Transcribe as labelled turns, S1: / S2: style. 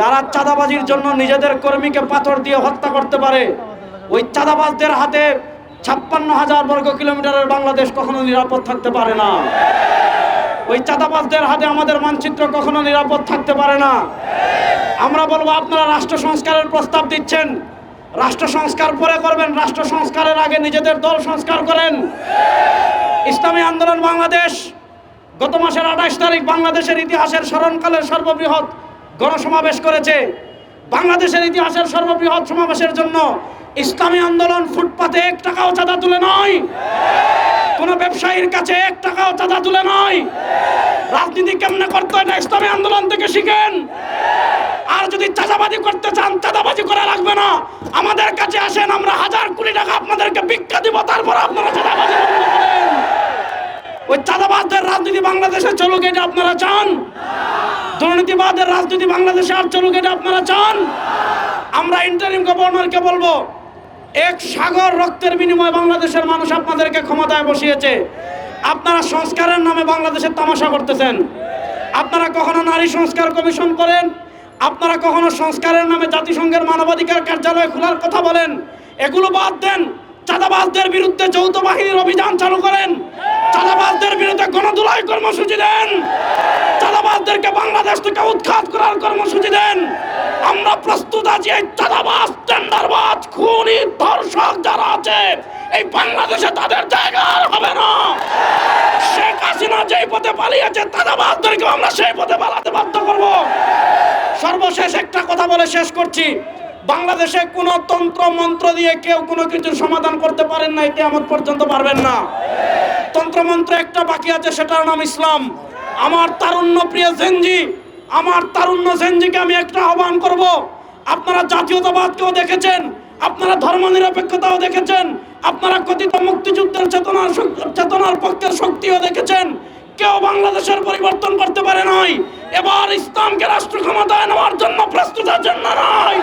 S1: যারা চাঁদাবাজির জন্য নিজেদের কর্মীকে পাথর দিয়ে হত্যা করতে পারে, ওই চাঁদাবাজদের হাতে ছাপ্পান্ন হাজার বর্গ কিলোমিটারের বাংলাদেশ কখনো নিরাপদ থাকতে পারে না। ওই চাঁদাবাজদের হাতে আমাদের মানচিত্র কখনো নিরাপদ থাকতে পারে না। আমরা বলব, আপনারা রাষ্ট্র সংস্কারের প্রস্তাব দিচ্ছেন। রাষ্ট্র সংস্কার পরে করবেন, রাষ্ট্র সংস্কারের আগে নিজেদের দল সংস্কার করেন। ইসলামী আন্দোলন বাংলাদেশ, গত মাসের আঠাশ তারিখ বাংলাদেশের ইতিহাসের স্মরণকালের সর্ববৃহৎ গণসমাবেশ করেছে। বাংলাদেশের ইতিহাসের সর্ববৃহৎ সমাবেশের জন্য ইসলামী আন্দোলন ফুটপাতে এক টাকাও চাঁদা তুলে নয় কোন ব্যবসায়ীর কাছে এক টাকাও চাঁদা তুলে নয় রাজনীতি কেমনে করতে এটা ইসলামী আন্দোলন থেকে শিখেন। আর যদি চাঁদাবাজি করতে চান, চাঁদাবাজি করা লাগবে না। আমাদের কাছে আসেন, আমরা হাজার কোটি টাকা আপনাদেরকে ভিক্ষা দিব, তারপর আপনারা চাঁদাবাজি বন্ধ করেন ওই চাঁদাবাজদের রাজনীতি বাংলাদেশে চলুক, এটা আপনারা চান? দুর্নীতিবাদের রাজনীতি বাংলাদেশে আর চলুক, এটা আপনারা চান? আমরা ইন্টারিম গভর্নরকে বলব, এক সাগর রক্তের বিনিময়ে বাংলাদেশের মানুষ আপনাদেরকে ক্ষমতায় বসিয়েছে। আপনারা সংস্কারের নামে বাংলাদেশের তামাশা করতেছেন। আপনারা কখনো নারী সংস্কার কমিশন করেন? আপনারা কখনো সংস্কারের নামে জাতিসংঘের মানবাধিকার কার্যালয় খোলার কথা বলেন? এগুলো বাদ দেন। চাঁদাবাজদের বিরুদ্ধে যৌথ বাহিনীর অভিযান চালু করেন। চাঁদাবাজদের বিরুদ্ধে গণদুলাই কর্মসূচি দেন। চাঁদাবাজদেরকে বাংলাদেশ থেকে উৎখাত করার কর্মসূচি দেন। আমরা প্রস্তুত আছি এই চাঁদাবাজ টেন্ডারবাজ, খুনি, ধর্ষক যারা আছে, এই বাংলাদেশে তাদের জায়গা আর হবে না। শেখ হাসিনা যেই পথে পালিয়েছে চাঁদাবাজদেরকে আমরা সেই পথে পালাতে বাধ্য করব। সর্বশেষ একটা কথা বলে শেষ করছি। বাংলাদেশে কোনো তন্ত্র মন্ত্র দিয়ে কেউ কোনো কিছুর সমাধান করতে পারেন না কেমন পর্যন্ত পারবেন না। তন্ত্রমন্ত্র একটা বাকি আছে, সেটার নাম ইসলাম। আমার তারুণ্য প্রিয় জেনজি, আমার তারুণ্য জেনজিকে আমি একটা আহ্বান করব। আপনারা জাতীয়তাবাদকেও দেখেছেন, আপনারা ধর্মনিরপেক্ষতাও দেখেছেন, আপনারা কথিত মুক্তিযুদ্ধের চেতনার চেতনার পক্ষের শক্তিও দেখেছেন। কেউ বাংলাদেশের পরিবর্তন করতে পারে নাই। এবার ইসলামকে রাষ্ট্র ক্ষমতায় নেওয়ার জন্য প্রস্তুত জন্য নয়।